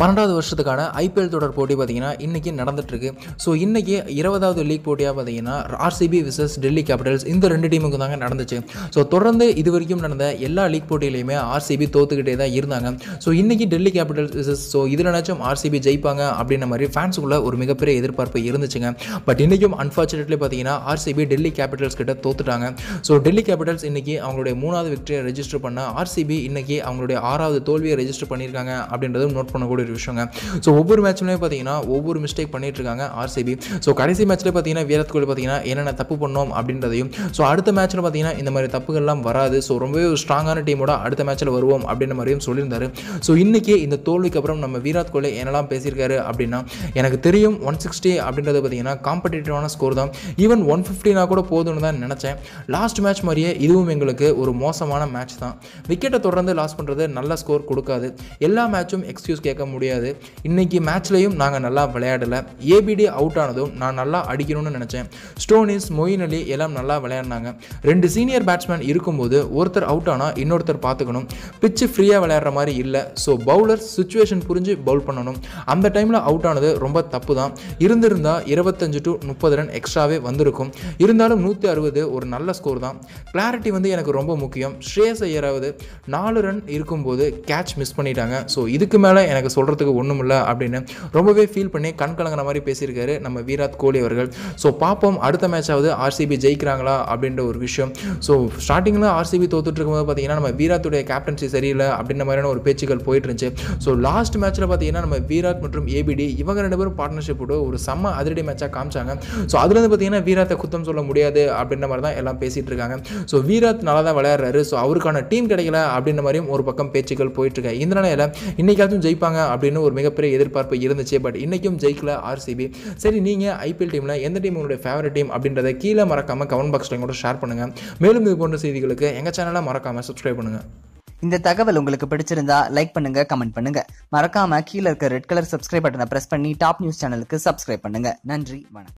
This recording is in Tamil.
பன்னெண்டாவது வருஷத்துக்கான ஐபிஎல் தொடர் போட்டி பார்த்தீங்கன்னா இன்றைக்கி நடந்துட்டுருக்கு. ஸோ இன்றைக்கி இருபதாவது லீக் போட்டியாக பார்த்தீங்கன்னா ஆர்சிபி விசஸ் டெல்லி கேபிட்டல்ஸ் இந்த ரெண்டு டீமுக்கு தாங்க நடந்துச்சு. ஸோ தொடர்ந்து இது வரைக்கும் நடந்த எல்லா லீக் போட்டியிலையுமே ஆர்சிபி தோத்துக்கிட்டே தான் இருந்தாங்க. ஸோ இன்றைக்கி டெல்லி கேபிட்டல்ஸ் விசஸ் ஸோ இதில் ஆர்சிபி ஜெயிப்பாங்க அப்படின்ற மாதிரி ஃபேன்ஸுக்குள்ள ஒரு மிகப்பெரிய எதிர்பார்ப்பு இருந்துச்சுங்க. பட் இன்றைக்கும் அன்ஃபார்ச்சுனேட்லி பார்த்தீங்கன்னா ஆர்சிபி டெல்லி கேபிட்டல்ஸ் கிட்ட தோத்துட்டாங்க. ஸோ டெல்லி கேபிட்டல்ஸ் இன்றைக்கி அவங்களுடைய மூணாவது விக்டரியை ரெஜிஸ்டர் பண்ண ஆர்சிபி இன்றைக்கி அவங்களுடைய ஆறாவது தோல்வியை ரெஜிஸ்டர் பண்ணியிருக்காங்க அப்படின்றதும் நோட் பண்ணக்கூடிய ஒரு விஷயங்க. ஸோ ஒவ்வொரு மேட்ச்லேயும் பார்த்தீங்கன்னா ஒவ்வொரு மிஸ்டேக் பண்ணிட்டு இருக்காங்க ஆர்சிபி ஸோ கடைசி மேட்ச்சில் பார்த்தீங்கன்னா விராட் கோலி பார்த்தீங்கன்னா என்னென்ன தப்பு பண்ணோம் அப்படின்றதையும் ஸோ அடுத்த மேட்ச்சில் பார்த்தீங்கன்னா இந்த மாதிரி தப்புகள்லாம் வராது. ஸோ ரொம்பவே ஒரு ஸ்ட்ராங்கான டீமோட அடுத்த மேட்ச்சில் வருவோம் அப்படின்ற மாதிரியும் சொல்லியிருந்தாரு. ஸோ இன்றைக்கி இந்த தோல்விக்கு அப்புறம் நம்ம விராட் கோலி என்னெல்லாம் பேசியிருக்காரு அப்படின்னா எனக்கு தெரியும் ஒன் சிக்ஸ்டி அப்படின்றது பார்த்தீங்கன்னா காம்படிட்டிவான ஸ்கோர் தான். ஈவன் ஒன் ஃபிஃப்டினா கூட போதும்னு தான் நினச்சேன். லாஸ்ட் மேட்ச் மாதிரியே இதுவும் எங்களுக்கு ஒரு மோசமான மேட்ச் தான். விக்கெட்டை தொடர்ந்து லாஸ் பண்ணுறது நல்ல ஸ்கோர் கொடுக்காது. எல்லா மேட்சும் எக்ஸ்கியூஸ் கேட்க முடியும் முடியாது. இன்னைக்கு மேட்ச்லையும் நாங்கள் நல்லா விளையாடலை. ஏபிடி அவுட் ஆனதும் நான் நல்லா அடிக்கணும்னு நினச்சேன். ஸ்டோனிஸ் மொயின் அலி எல்லாம் நல்லா விளையாடினாங்க. ரெண்டு சீனியர் பேட்ஸ்மேன் இருக்கும்போது ஒருத்தர் அவுட் ஆனால் இன்னொருத்தர் பார்த்துக்கணும் பிச்சு ஃப்ரீயாக விளையாடுற மாதிரி இல்லை. ஸோ பவுலர் சுச்சுவேஷன் புரிஞ்சு பவுல் பண்ணணும். அந்த டைமில் அவுட் ஆனது ரொம்ப தப்பு தான் இருந்திருந்தால் இருபத்தஞ்சு டு முப்பது ரன் எக்ஸ்ட்ராவே வந்திருக்கும். இருந்தாலும் நூற்றி அறுபது ஒரு நல்ல ஸ்கோர் தான். கிளாரிட்டி வந்து எனக்கு ரொம்ப முக்கியம். ஸ்ரேயஸ் ஐயராவது நாலு ரன் இருக்கும்போது கேட்ச் மிஸ் பண்ணிட்டாங்க. ஸோ இதுக்கு மேலே எனக்கு சொல்கிறதுக்கு ஒன்றும் இல்லை அப்படின்னு ரொம்பவே ஃபீல் பண்ணி கண் கலங்குற மாதிரி பேசியிருக்காரு நம்ம விராட் கோலி அவர்கள். ஸோ பார்ப்போம் அடுத்த மேட்சாவது ஆர்சிபி ஜெயிக்கிறாங்களா அப்படின்ற ஒரு விஷயம். ஸோ ஸ்டார்டிங்கில் ஆர்சிபி தோத்துட்டு இருக்கும்போது பார்த்தீங்கன்னா நம்ம வீராத்துடைய கேப்டன்சி சரியில்லை அப்படின்ற மாதிரியான ஒரு பேச்சுக்கள் போயிட்டு இருந்துச்சு ஸோ லாஸ்ட் மேட்ச்சில் பார்த்தீங்கன்னா நம்ம வீராட் மற்றும் ஏபிடி இவங்க ரெண்டு பேரும் பார்ட்னர்ஷிப் போட்டு ஒரு செம்ம அதிரடி மேட்சாக காமிச்சாங்க. ஸோ அதுலேருந்து பார்த்தீங்கன்னா வீராத்தை குத்தம் சொல்ல முடியாது அப்படின்ற மாதிரி தான் எல்லாம் பேசிகிட்டு இருக்காங்க. ஸோ வீராத் நல்லா தான் விளையாடுறாரு. ஸோ அவருக்கான டீம் கிடைக்கல அப்படின்ற மாதிரியும் ஒரு பக்கம் பேச்சுக்கள் போயிட்டு இந்த நிலையில் இன்னைக்காச்சும் ஜெயிப்பாங்க அப்படின்னு ஒரு மிகப்பெரிய எதிர்பார்ப்பு இருந்துச்சு. பட் இன்றைக்கும் ஜெயிக்கல ஆர்சிபி சரி நீங்கள் ஐபிஎல் டீமில் எந்த டீம் உங்களுடைய ஃபேவரட் டீம் அப்படின்றத கீழே மறக்காமல் கமெண்ட் பாக்ஸில் கூட ஷேர் பண்ணுங்கள் மேலும் இது போன்ற செய்திகளுக்கு எங்கள் சேனலை மறக்காம சப்ஸ்கிரைப் பண்ணுங்கள் இந்த தகவல் உங்களுக்கு பிடிச்சிருந்தா லைக் பண்ணுங்க கமெண்ட் பண்ணுங்க. மறக்காம கீழே இருக்க ரெட் கலர் சப்ஸ்கிரைப் பட்டனை பிரஸ் பண்ணி டாப் நியூஸ் சேனலுக்கு சப்ஸ்கிரைப் பண்ணுங்க. நன்றி வணக்கம்.